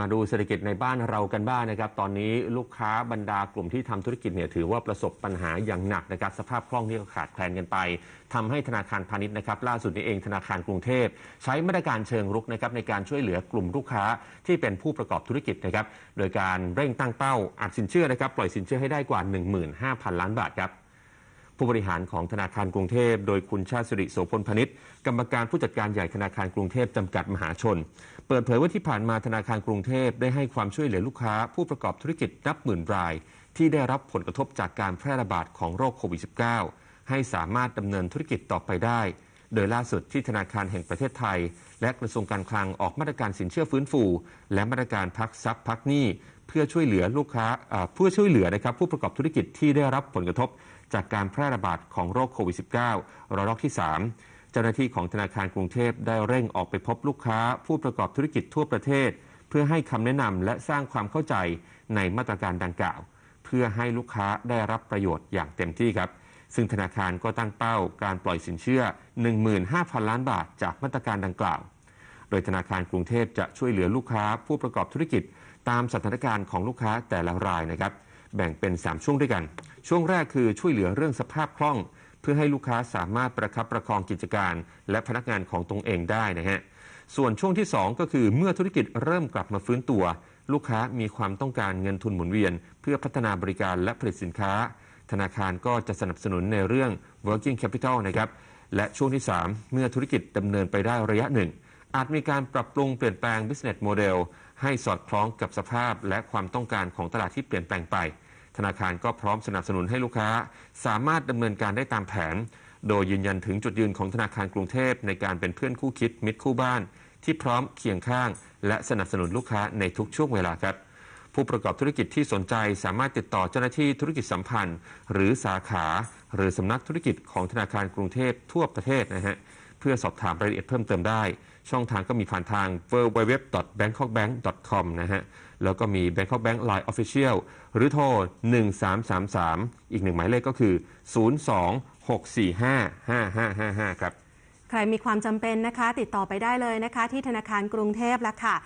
มาดูเศรษฐกิจในบ้านเรากันบ้างนะครับ ตอนนี้ลูกค้าบรรดากลุ่มที่ทำธุรกิจเนี่ยถือว่าประสบปัญหาอย่างหนักนะครับ สภาพคล่องที่ก็ขาดแคลนกันไปทำให้ธนาคารพาณิชย์นะครับ ล่าสุดนี้เองธนาคารกรุงเทพ ใช้มาตรการเชิงรุกนะครับในการช่วยเหลือกลุ่มลูกค้าที่เป็นผู้ประกอบธุรกิจนะครับ โดยการเร่งตั้งเป้าอัดสินเชื่อนะครับปล่อยสินเชื่อให้ได้กว่า 15,000 ล้านบาทครับ ผู้บริหารของธนาคารกรุงเทพ โดยคุณชาติสิริโสพลพนิษฐ์กรรมการผู้จัดการใหญ่ธนาคารกรุงเทพจำกัดมหาชน เปิดเผยว่าที่ผ่านมาธนาคารกรุงเทพได้ให้ความช่วยเหลือลูกค้า ผู้ประกอบธุรกิจนับหมื่นราย ที่ได้รับผลกระทบจากการแพร่ระบาดของโรคโควิด -19 ให้สามารถดำเนินธุรกิจต่อไปได้ โดยล่าสุดที่ธนาคารแห่งประเทศไทย และกระทรวงการคลังออกมาตรการสินเชื่อฟื้นฟู และมาตรการพักทรัพย์พักหนี้ เพื่อช่วยเหลือลูกค้าเพื่อช่วยเหลือนะครับผู้ประกอบธุรกิจที่ได้รับผลกระทบ จากการแพร่ระบาดของโรคโควิด -19 ระลอกที่ 3 เจ้าหน้าที่ของธนาคารกรุงเทพได้เร่งออกไปพบลูกค้า ผู้ประกอบธุรกิจทั่วประเทศ เพื่อให้คำแนะนำและสร้างความเข้าใจในมาตรการดังกล่าว เพื่อให้ลูกค้าได้รับประโยชน์อย่างเต็มที่ครับซึ่งธนาคารก็ตั้งเป้าการปล่อยสินเชื่อ 15,000 ล้านบาทจากมาตรการดังกล่าว โดยธนาคารกรุงเทพจะช่วยเหลือลูกค้าผู้ประกอบธุรกิจ ตามสถานการณ์ของลูกค้าแต่ละรายนะครับ แบ่งเป็น 3 ช่วงด้วยกัน ช่วงแรกคือช่วยเหลือเรื่องสภาพคล่อง เพื่อให้ลูกค้าสามารถประคับประคองกิจการ และพนักงานของตนเองได้นะฮะส่วนช่วงที่ 2 ก็คือเมื่อธุรกิจเริ่มกลับมาฟื้นตัว ลูกค้ามีความต้องการเงินทุนหมุนเวียน เพื่อพัฒนาบริการและผลิตสินค้า ธนาคารก็จะสนับสนุนในเรื่อง working capital นะครับและช่วงที่ 3 เมื่อธุรกิจดำเนินไปได้ระยะหนึ่ง อาจมีการปรับปรุงเปลี่ยนแปลง business model ให้สอดคล้องกับสภาพและความต้องการของตลาดที่เปลี่ยนแปลงไป ธนาคารก็พร้อมสนับสนุนให้ลูกค้า สามารถดำเนินการได้ตามแผน โดยยืนยันถึงจุดยืนของธนาคารกรุงเทพในการเป็นเพื่อนคู่คิดมิตรคู่บ้าน ที่พร้อมเคียงข้าง และสนับสนุนลูกค้าในทุกช่วงเวลาครับผู้ประกอบธุรกิจที่สนใจสามารถติดต่อเจ้าหน้าที่ธุรกิจสัมพันธ์ หรือสาขา หรือสำนักธุรกิจของธนาคารกรุงเทพทั่วประเทศนะฮะ เพื่อสอบถามรายละเอียดเพิ่มเติมได้ ช่องทางก็มีผ่านทาง www.bangkokbank.com นะฮะ แล้วก็มี Bangkok Bank Line Official หรือโทร 1333 อีกหนึ่งหมายเลขก็คือ 026455555 ครับ ใครมีความจำเป็นนะคะ ติดต่อไปได้เลยนะคะ ที่ธนาคารกรุงเทพแล้วค่ะ